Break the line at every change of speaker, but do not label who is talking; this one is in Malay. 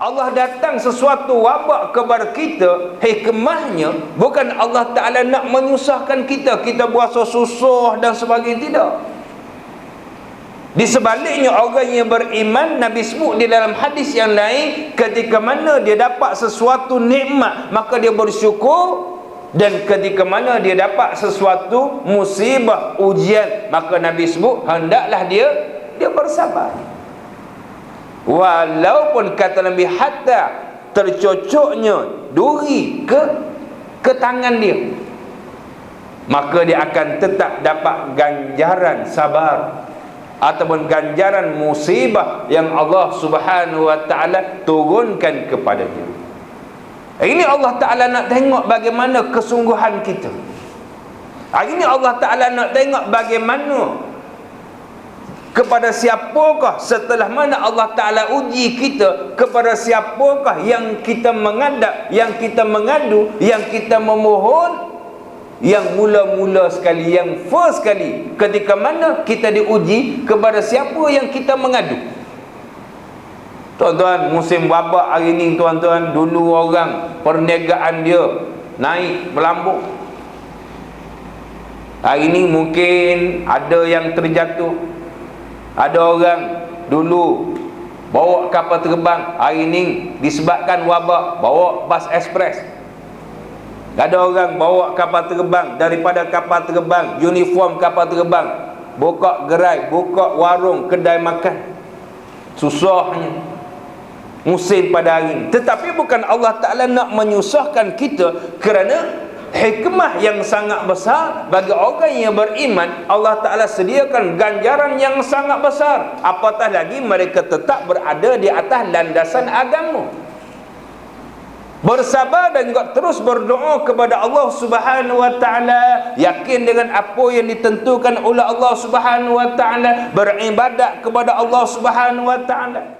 Allah datang sesuatu wabak kepada kita hikmahnya bukan Allah Ta'ala nak menyusahkan kita kita berasa susah dan sebagainya tidak. Di sebaliknya orang yang beriman Nabi sebut di dalam hadis yang lain ketika mana dia dapat sesuatu nikmat maka dia bersyukur dan ketika mana dia dapat sesuatu musibah ujian maka Nabi sebut hendaklah dia dia bersabar walaupun kata Nabi hatta tercocoknya duri ke ke tangan dia maka dia akan tetap dapat ganjaran sabar ataupun ganjaran musibah yang Allah Subhanahu wa taala turunkan kepada dia. Ini Allah taala nak tengok bagaimana kesungguhan kita. Hari ini Allah taala nak tengok bagaimana kepada siapakah setelah mana Allah Ta'ala uji kita kepada siapakah yang kita mengadap yang kita mengadu yang kita memohon yang mula-mula sekali yang first sekali ketika mana kita diuji kepada siapa yang kita mengadu. Tuan-tuan musim wabak hari ni tuan-tuan dulu orang perniagaan dia naik melambung hari ni mungkin ada yang terjatuh ada orang dulu bawa kapal terbang hari ini disebabkan wabak bawa bas ekspres. Ada orang bawa kapal terbang daripada kapal terbang uniform kapal terbang buka gerai buka warung kedai makan. Susahnya musim pada hari ini tetapi bukan Allah Ta'ala nak menyusahkan kita kerana hikmah yang sangat besar bagi orang yang beriman. Allah Ta'ala sediakan ganjaran yang sangat besar. Apatah lagi mereka tetap berada di atas landasan agama. Bersabar dan juga terus berdoa kepada Allah Subhanahu wa taala. Yakin dengan apa yang ditentukan oleh Allah Subhanahu wa taala. Beribadat kepada Allah Subhanahu wa taala